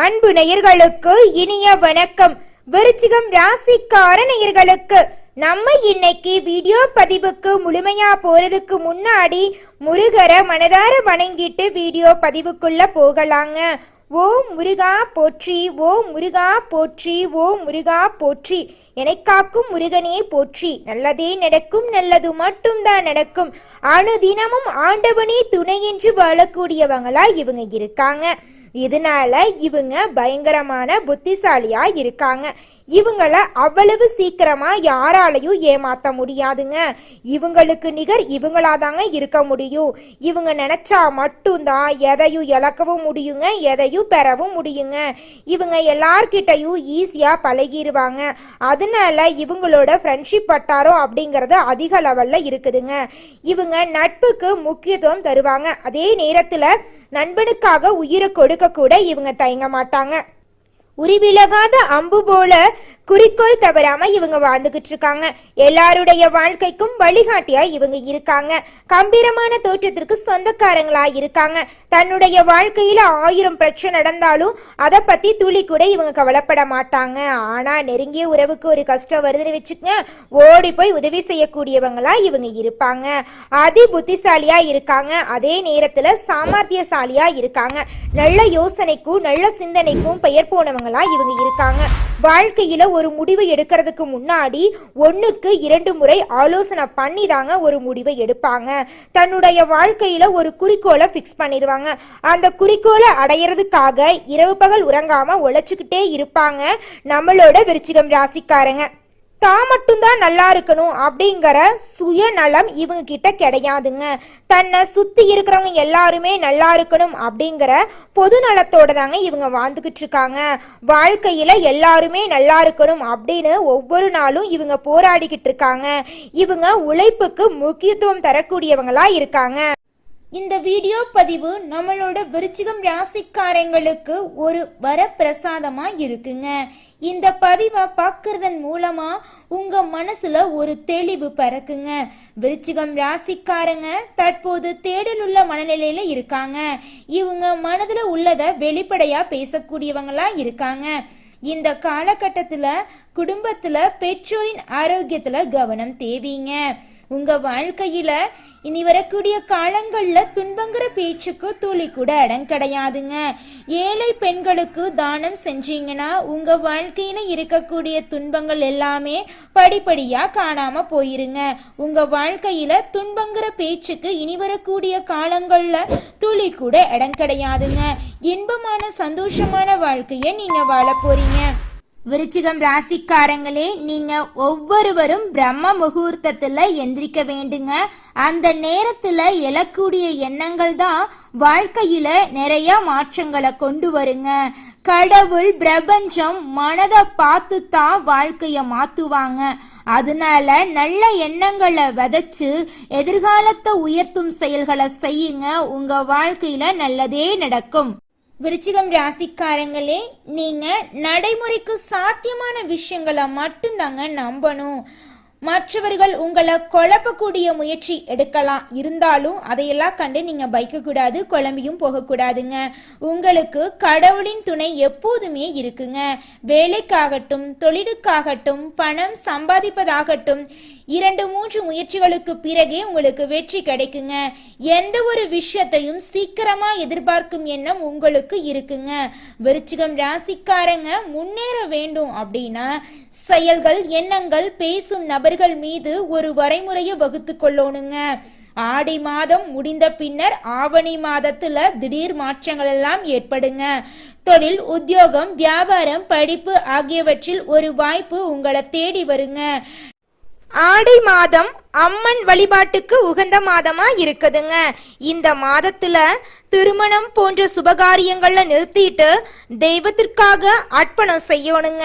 அன்பு நேயர்களுக்கு இனிய வணக்கம். விருச்சிகம் ராசிக்கார நேயர்களுக்கு நம்ம இன்னைக்கு வீடியோ பதிவுக்கு முழுமையா போறதுக்கு முன்னாடி முருகரை மனதார வணங்கிட்டு வீடியோ பதிவுக்குள்ள போகலாங்க. ஓ முருகா போற்றி ஓ முருகா போற்றி ஓ முருகா போற்றி. என்னை காக்கும் முருகனே போற்றி. நல்லதே நடக்கும் நல்லது மட்டும்தான் நடக்கும். அனுதினமும் ஆண்டவனே துணையின்றி வாழக்கூடியவங்களா இவங்க இருக்காங்க. இதனால இவங்க பயங்கரமான புத்திசாலியா இருக்காங்க. இவங்கள அவ்வளவு சீக்கிரமா யாராலையும் ஏமாத்த முடியாதுங்க. இவங்களுக்கு நிகர் இவங்களாதாங்க இருக்க முடியும். இவங்க நினைச்சா மட்டும்தான் எதையும் இழக்கவும் முடியுங்க எதையும் பெறவும் முடியுங்க. இவங்க எல்லார்கிட்டையும் ஈஸியா பழகிடுவாங்க அதனால இவங்களோட ஃப்ரெண்ட்ஷிப் பட்டாரோ அப்படிங்கறது அதிக லெவல்ல இருக்குதுங்க. இவங்க நட்புக்கு முக்கியத்துவம் தருவாங்க. அதே நேரத்துல நண்பனுக்காக உயிரை கொடுக்க கூட இவங்க தயங்க மாட்டாங்க. உரிவிலகாத அம்பு போல குறிக்கோள் தவறாம இவங்க வாழ்ந்துகிட்டு இருக்காங்க எல்லாருடைய வாழ்க்கைக்கும் வழிகாட்டியா இவங்க இருக்காங்க. கம்பீரமான தோற்றத்திற்கு சொந்தக்காரங்களா இருக்காங்க. தன்னுடைய வாழ்க்கையில ஆயிரம் பிரச்சனை நடந்தாலும் அதை பத்தி துளி கூட இவங்க கவலைப்பட மாட்டாங்க. ஆனா நெருங்கிய உறவுக்கு ஒரு கஷ்டம் வருதுன்னு வச்சுக்கங்க ஓடி போய் உதவி செய்யக்கூடியவங்களா இவங்க இருப்பாங்க. அதி புத்திசாலியா இருக்காங்க. அதே நேரத்துல சாமர்த்தியசாலியா இருக்காங்க. நல்ல யோசனைக்கும் நல்ல சிந்தனைக்கும் பெயர் போனவங்களா இவங்க இருக்காங்க. வாழ்க்கையில ஒரு முடிவை எடுக்கிறதுக்கு முன்னாடி ஒன்றுக்கு இரண்டு முறை ஆலோசனை பண்ணி தாங்க ஒரு முடிவை எடுப்பாங்க. தன்னுடைய வாழ்க்கையில் ஒரு குறிக்கோளை ஃபிக்ஸ் பண்ணிடுவாங்க. அந்த குறிக்கோளை அடையிறதுக்காக இரவு பகல் உறங்காமல் உழைச்சிக்கிட்டே இருப்பாங்க நம்மளோட விருச்சிகம் ராசிக்காரங்க. தான் மட்டும்தான் நல்லா இருக்கணும் அப்படிங்கிற சுயநலம் இவங்க கிட்ட கிடையாதுங்க. தன்னை சுத்தி இருக்கிறவங்க எல்லாருமே நல்லா இருக்கணும் அப்படிங்கிற பொது நலத்தோட தாங்க இவங்க வாழ்ந்துகிட்டு இருக்காங்க. வாழ்க்கையில எல்லாருமே நல்லா இருக்கணும் அப்படின்னு ஒவ்வொரு நாளும் இவங்க போராடிக்கிட்டு இருக்காங்க. இவங்க உழைப்புக்கு முக்கியத்துவம் தரக்கூடியவங்களா இருக்காங்க. இந்த வீடியோ பதிவு நம்மளோட விருச்சிகம் ராசிக்காரங்களுக்கு ஒரு வரப்பிரசாதமா இருக்குங்க. இந்த பதிவை பார்க்கறதன் மூலமா உங்க மனசுல ஒரு தெளிவு பறக்குங்க. விருச்சிகம் ராசிக்காரங்க தற்போது தேடலுள்ள மனநிலையில இருக்காங்க. இவங்க மனதுல உள்ளத வெளிப்படையா பேசக்கூடியவங்களா இருக்காங்க. இந்த காலகட்டத்துல குடும்பத்துல பெற்றோரின் ஆரோக்கியத்துல கவனம் தேவைங்க. உங்க வாழ்க்கையில இனி வரக்கூடிய காலங்கள்ல துன்பங்கிற பேச்சுக்கு துளி கூட இடம் கிடையாதுங்க. ஏழை பெண்களுக்கு தானம் செஞ்சீங்கன்னா உங்க வாழ்க்கையில இருக்கக்கூடிய துன்பங்கள் எல்லாமே படிப்படியா காணாம போயிருங்க. உங்க வாழ்க்கையில துன்பங்கிற பேச்சுக்கு இனி வரக்கூடிய காலங்கள்ல துளி கூட இடம் கிடையாதுங்க. இன்பமான சந்தோஷமான வாழ்க்கைய நீங்க வாழ போறீங்க. விருச்சிகம் ராசிக்காரங்களே நீங்க ஒவ்வொருவரும் பிரம்ம முகூர்த்தத்துல எந்திரிக்க வேண்டுங்க. அந்த நேரத்துல எழக்கூடிய எண்ணங்கள் தான் வாழ்க்கையில நிறைய மாற்றங்களை கொண்டு வருங்க. கடவுள் பிரபஞ்சம் மனதை பார்த்து தான் வாழ்க்கைய மாத்துவாங்க. அதனால நல்ல எண்ணங்களை விதைச்சு எதிர்காலத்தை உயர்த்தும் செயல்களை செய்யுங்க. உங்க வாழ்க்கையில நல்லதே நடக்கும். விருச்சிகம் ராசிக்காரங்களே நீங்க நடைமுறைக்கு சாத்தியமான விஷயங்களை மட்டும்தாங்க நம்பணும். மற்றவர்கள் உங்களை குழப்பக்கூடிய முயற்சி எடுக்கலாம். இருந்தாலும் அதையெல்லாம் கண்டு நீங்க பைக்க கூடாது குழம்பியும் போகக்கூடாதுங்க. உங்களுக்கு கடவுளின் துணை எப்போதுமே இருக்குங்க. வேலைக்காகட்டும் தொழிலுக்காகட்டும் பணம் சம்பாதிப்பதாகட்டும் இரண்டு மூன்று முயற்சிகளுக்கு பிறகே உங்களுக்கு வெற்றி கிடைக்குங்க. எந்த ஒரு விஷயத்தையும் சீக்கிரமா எதிர்பார்க்கும் எண்ணம் உங்களுக்கு இருக்குங்க. விருச்சிகம் ராசிக்காரங்க முன்னேற வேண்டும் அப்படின்னா செயல்கள் எண்ணங்கள் பேசும் நபர்கள் மீது ஒரு வரைமுறையை வகுத்து கொள்ளணுங்க. ஆடி மாதம் முடிந்த பின்னர் ஆவணி மாதத்துல திடீர் மாற்றங்கள் எல்லாம் ஏற்படுங்க. தொழில் உத்தியோகம் வியாபாரம் படிப்பு ஆகியவற்றில் ஒரு வாய்ப்பு உங்களை தேடி வருங்க. ஆடி மாதம் அம்மன் வழிபாட்டுக்கு உகந்த மாதமா இருக்குதுங்க. இந்த மாதத்துல திருமணம் போன்ற சுபகாரியங்கள்ல நிறுத்திட்டு தெய்வத்திற்காக அர்ப்பணம் செய்யணுங்க.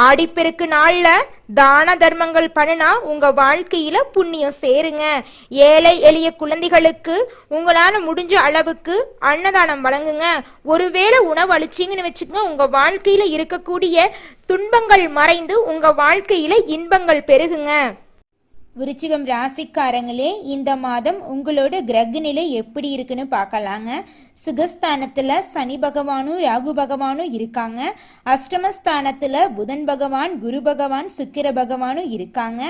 ஆடிப்பெருக்கு நாள்ல தான தர்மங்கள் பண்ணுனா உங்க வாழ்க்கையில புண்ணியம் சேருங்க. ஏழை எளிய குழந்தைகளுக்கு உங்களால முடிஞ்ச அளவுக்கு அன்னதானம் வழங்குங்க. ஒருவேளை உணவு அழிச்சிங்கன்னு வச்சுக்கோங்க உங்க வாழ்க்கையில இருக்கக்கூடிய துன்பங்கள் மறைந்து உங்க வாழ்க்கையில இன்பங்கள் பெருகுங்க. விருச்சிகம் ராசிக்காரங்களே இந்த மாதம் உங்களோட கிரக நிலை எப்படி இருக்குன்னு பார்க்கலாங்க. சுகஸ்தானத்தில் சனி பகவானும் ராகு பகவானும் இருக்காங்க. அஷ்டமஸ்தானத்தில் புதன் பகவான் குரு பகவான் சுக்கிர பகவானும் இருக்காங்க.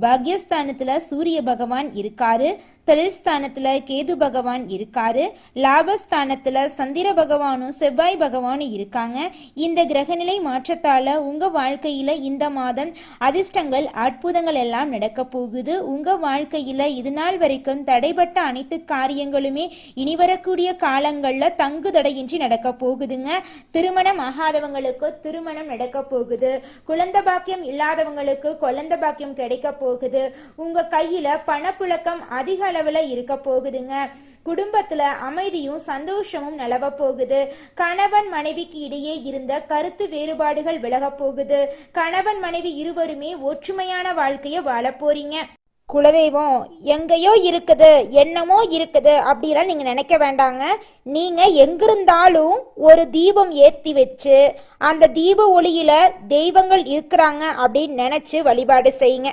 பாக்யஸ்தானத்தில் சூரிய பகவான் இருக்காரு. தொழில் கேது பகவான் இருக்காரு. லாபஸ்தானத்துல சந்திர பகவானும் செவ்வாய் பகவானும் இருக்காங்க. இந்த கிரகநிலை மாற்றத்தால உங்க வாழ்க்கையில இந்த மாதம் அதிர்ஷ்டங்கள் அற்புதங்கள் எல்லாம் நடக்க போகுது. உங்க வாழ்க்கையில இது நாள் வரைக்கும் தடைப்பட்ட அனைத்து காரியங்களுமே இனி வரக்கூடிய காலங்கள்ல தங்கு தடையின்றி நடக்க போகுதுங்க. திருமணம் ஆகாதவங்களுக்கு திருமணம் நடக்க போகுது. குழந்தை பாக்கியம் இல்லாதவங்களுக்கு குழந்தை பாக்கியம் கிடைக்க போகுது. உங்க கையில பணப்புழக்கம் அதிக அளவுல இருக்க போகுதுங்க. குடும்பத்துல அமைதியும் சந்தோஷமும் நிலவ போகுது. கணவன் மனைவிக்கு இடையே இருந்த கருத்து வேறுபாடுகள் விலக போகுது. கணவன் மனைவி இருவருமே ஒற்றுமையான வாழ்க்கைய வாழ போறீங்க. குலதெய்வம் எங்கேயோ இருக்குது என்னமோ இருக்குது அப்படிலாம் நீங்க நினைக்க வேண்டாங்க. நீங்க எங்கிருந்தாலும் ஒரு தீபம் ஏத்தி வச்சு அந்த தீப ஒளியில தெய்வங்கள் இருக்கிறாங்க அப்படின்னு நினைச்சு வழிபாடு செய்யுங்க.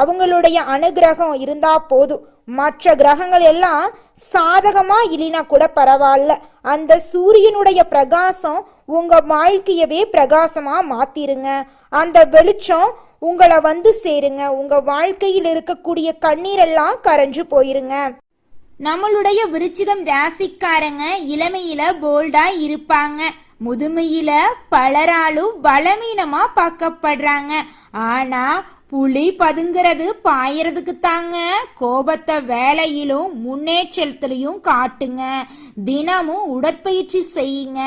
அவங்களுடைய அனுகிரகம் இருந்தா போதும். மற்ற கிரகங்கள் எல்லாம் சாதகமா இல்லைனா கூட பரவாயில்ல. அந்த சூரியனுடைய பிரகாசம் உங்க வாழ்க்கையவே பிரகாசமா மாத்திருங்க. அந்த வெளிச்சம் உங்களை வந்து சேருங்க. உங்க வாழ்க்கையில் இருக்கக்கூடிய கண்ணீரெல்லாம் கரைஞ்சு போயிருங்க. நம்மளுடைய விருச்சிகம் ராசிக்காரங்க இளமையில போல்டா இருப்பாங்க. முதுமையில பலராலும் பலவீனமா பார்க்கப்படுறாங்க. ஆனா புலி பதுங்கிறது பாயறதுக்கு தாங்க கோபத்தை வேலையிலும் முன்னேற்றத்திலையும் காட்டுங்க. தினமும் உடற்பயிற்சி செய்யுங்க.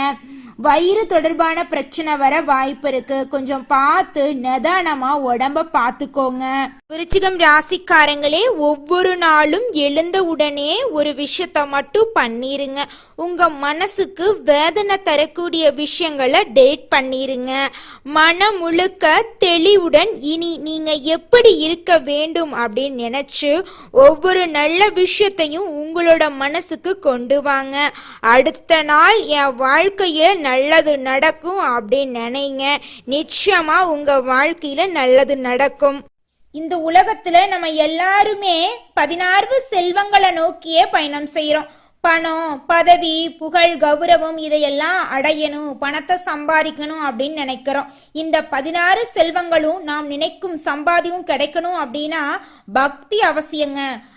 வயிறு தொடர்பான பிரச்சனை வர வாய்ப்பு இருக்கு. கொஞ்சம் பார்த்து நிதானமா உடம்ப பார்த்துக்கோங்க. விருச்சிகம் ராசிக்காரங்களே ஒவ்வொரு நாளும் எழுந்த உடனே ஒரு விஷயத்த மட்டும் பண்ணிருங்க. உங்க மனசுக்கு வேதனை தரக்கூடிய விஷயங்களை டேட் பண்ணிருங்க. மனம் முழுக்க தெளிவுடன் இனி நீங்க எப்படி இருக்க வேண்டும் அப்படின்னு நினைச்சு ஒவ்வொரு நல்ல விஷயத்தையும் உங்களோட மனசுக்கு கொண்டு வாங்க. அடுத்த நாள் என் வாழ்க்கையில நல்லது நடக்கும் அப்படின்னு நினைங்க. நிச்சயமா உங்க வாழ்க்கையில நல்லது நடக்கும். இந்த உலகத்துல நம்ம எல்லாருமே பதினாறு செல்வங்களை நோக்கியே பயணம் செய்யறோம் பணம் பதவி புகழ் கௌரவம் இதையெல்லாம் அடையணும் பணத்தை சம்பாதிக்கணும் அப்படின்னு நினைக்கிறோம். இந்த பதினாறு செல்வங்களும் நாம் நினைக்கும் சம்பாதியும் கிடைக்கணும் அப்படின்னா பக்தி அவசியங்க.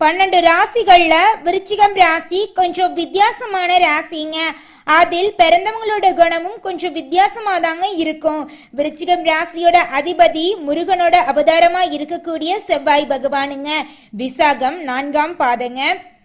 பன்னெண்டு ராசிகள்ல விருச்சிகம் ராசி கொஞ்சம் வித்தியாசமான ராசிங்க. அதில் பிறந்தவங்களோட குணமும் கொஞ்சம் வித்தியாசமா தாங்க இருக்கும். விருச்சிகம் ராசியோட அதிபதி முருகனோட அவதாரமா இருக்கக்கூடிய செவ்வாய் பகவானுங்க. விசாகம் நான்காம் பாதங்க.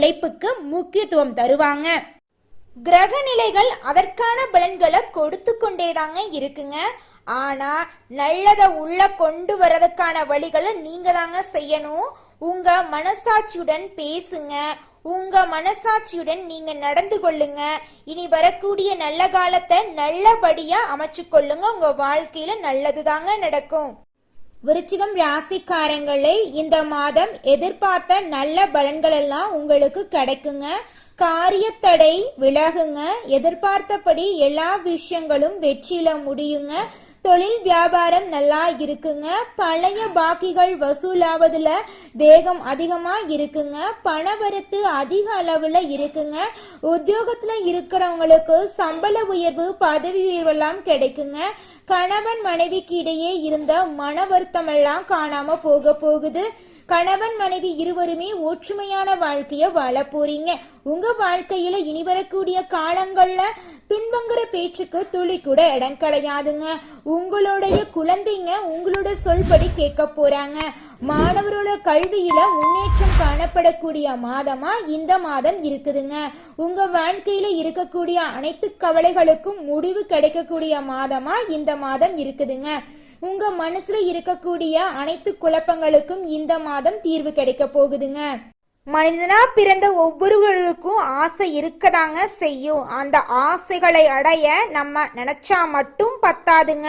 உழைப்புக்கு முக்கியத்துவம் தருவாங்க. கிரக நிலைகள் அதற்கான பலன்களை கொடுத்து கொண்டேதாங்க இருக்குங்க. ஆனா நல்லதை உள்ள கொண்டு வரதுக்கான வழிகளை நீங்க தாங்க செய்யணும். உங்க மனசாட்சியுடன் பேசுங்க. உங்க மனசாட்சியுடன் நீங்க நடந்து கொள்ளுங்க. இனி வரக்கூடிய நல்ல காலத்தை நல்லபடியா அமைச்சு கொள்ளுங்க உங்க வாழ்க்கையில நல்லதுதாங்க நடக்கும். விருச்சிகம் ராசிக்காரங்களே இந்த மாதம் எதிர்பார்த்த நல்ல பலன்கள் எல்லாம் உங்களுக்கு கிடைக்குங்க. காரியத்தடை விலகுங்க. எதிர்பார்த்தபடி எல்லா விஷயங்களும் வெற்றியில முடியுங்க. தொழில் வியாபாரம் நல்லா இருக்குங்க பழைய பாக்கிகள் வசூலாவதுல வேகம் அதிகமா இருக்குங்க பணவரத்து அதிக அளவுல இருக்குங்க. உத்தியோகத்துல இருக்கிறவங்களுக்கு சம்பள உயர்வு பதவி உயர்வெல்லாம் கிடைக்குங்க. கணவன் மனைவிக்கு இடையே இருந்த மன வருத்தமெல்லாம் காணாம போக போகுது. கணவன் மனைவி இருவருமே ஒற்றுமையான வாழ்க்கைய வாழ போறீங்க. உங்க வாழ்க்கையில இனி வரக்கூடிய காலங்கள்ல துன்பங்கிற பேச்சுக்கு துளி கூட இடம் கிடையாதுங்க. உங்களுடைய குழந்தைங்க உங்களோட சொல்படி கேட்க போறாங்க. மாணவரோட கல்வியில முன்னேற்றம் காணப்படக்கூடிய மாதமா இந்த மாதம் இருக்குதுங்க. உங்க வாழ்க்கையில இருக்கக்கூடிய அனைத்து கவலைகளுக்கும் முடிவு கிடைக்கக்கூடிய மாதமா இந்த மாதம் இருக்குதுங்க. உங்க மனசுல இருக்கக்கூடிய அனைத்து குழப்பங்களுக்கும் இந்த மாதம் தீர்வு கிடைக்க போகுதுங்க. மனிதனா பிறந்த ஒவ்வொருவருக்கும் ஆசை இருக்கதாங்க செய்யும். அந்த ஆசைகளை அடைய நம்ம நினைச்சா மட்டும் பத்தாதுங்க.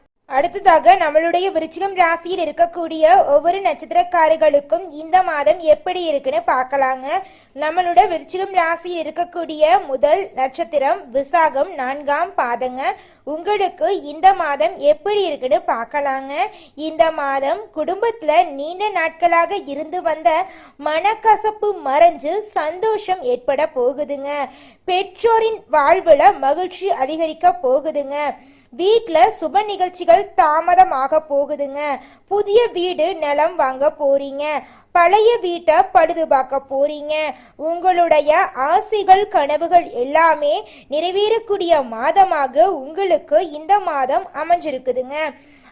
அடுத்ததாக நம்மளுடைய விருச்சிகம் ராசியில் இருக்கக்கூடிய ஒவ்வொரு நட்சத்திரக்காரர்களுக்கும் இந்த மாதம் எப்படி இருக்குன்னு பார்க்கலாங்க. நம்மளோட விருச்சிகம் ராசியில் இருக்கக்கூடிய முதல் நட்சத்திரம் விசாகம் நான்காம் பாதங்க. உங்களுக்கு இந்த மாதம் எப்படி இருக்குன்னு பார்க்கலாங்க. இந்த மாதம் குடும்பத்துல நீண்ட நாட்களாக இருந்து வந்த மனக்கசப்பு மறைஞ்சு சந்தோஷம் ஏற்பட போகுதுங்க. பெற்றோரின் வாழ்வுல மகிழ்ச்சி அதிகரிக்க போகுதுங்க. வீட்டில் சுப நிகழ்ச்சிகள் தாமதமாக போகுதுங்க. புதிய வீடு நிலம் வாங்க போறீங்க. பழைய வீட்டை பழுது பார்க்க போறீங்க. உங்களுடைய ஆசைகள் கனவுகள் எல்லாமே நிறைவேறக்கூடிய மாதமாக உங்களுக்கு இந்த மாதம் அமைஞ்சிருக்குதுங்க.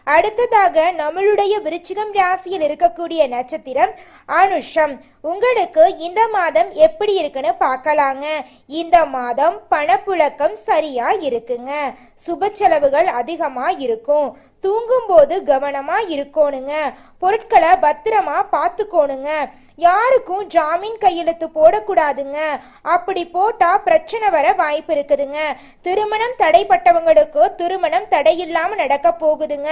அடுத்ததாக நம்மளுடைய விருச்சிகம் ராசியில் இருக்கக்கூடிய நட்சத்திரம் அனுஷம். உங்களுக்கு இந்த மாதம் எப்படி இருக்குன்னு பார்க்கலாங்க. இந்த மாதம் பணப்புழக்கம் சரியா இருக்குங்க. சுப செலவுகள் அதிகமா இருக்கும். தூங்கும்போது கவனமா இருக்கணுங்க. பொருட்களை பத்திரமா பார்த்துக்கோணுங்க. யாருக்கும் ஜாமீன் கையெழுத்து போடக்கூடாதுங்க. அப்படி போட்டா பிரச்சனை வர வாய்ப்பு இருக்குதுங்க. திருமணம் தடைப்பட்டவங்களுக்கு திருமணம் தடையில்லாம நடக்க போகுதுங்க.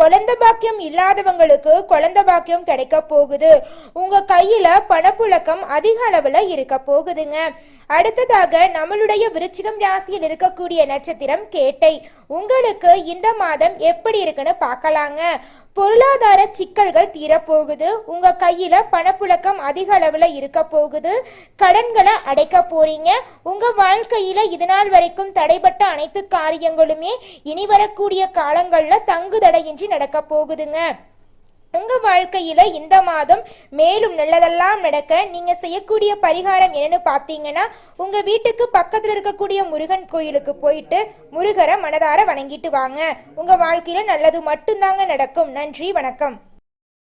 குழந்தை பாக்கியம் இல்லாதவங்களுக்கு குழந்தை பாக்கியம் கிடைக்க போகுது. உங்க கையில பணப்புழக்கம் அதிக அளவுல இருக்க போகுதுங்க. அடுத்ததாக நம்மளுடைய விருச்சிகம் ராசியில் இருக்கக்கூடிய நட்சத்திரம் கேட்டை. உங்களுக்கு இந்த மாதம் எப்படி இருக்குன்னு பார்க்கலாங்க. பொருளாதார சிக்கல்கள் தீரப்போகுது. உங்க கையில பணப்புழக்கம் அதிக அளவுல இருக்க போகுது. கடன்களை அடைக்க போறீங்க. உங்க வாழ்க்கையில இதுநாள் வரைக்கும் தடைப்பட்ட அனைத்து காரியங்களுமே இனி வரக்கூடிய காலங்கள்ல தங்கு தடையின்றி நடக்க போகுதுங்க. உங்க வாழ்க்கையில இந்த மாதம் மேலும் நல்லதெல்லாம் நடக்க நீங்க செய்யக்கூடிய பரிகாரம் என்னன்னு பாத்தீங்கன்னா உங்க வீட்டுக்கு பக்கத்துல இருக்கக்கூடிய முருகன் கோயிலுக்கு போயிட்டு முருகரை மனதார வணங்கிட்டு வாங்க. உங்க வாழ்க்கையில நல்லது மட்டும்தாங்க நடக்கும். நன்றி வணக்கம்.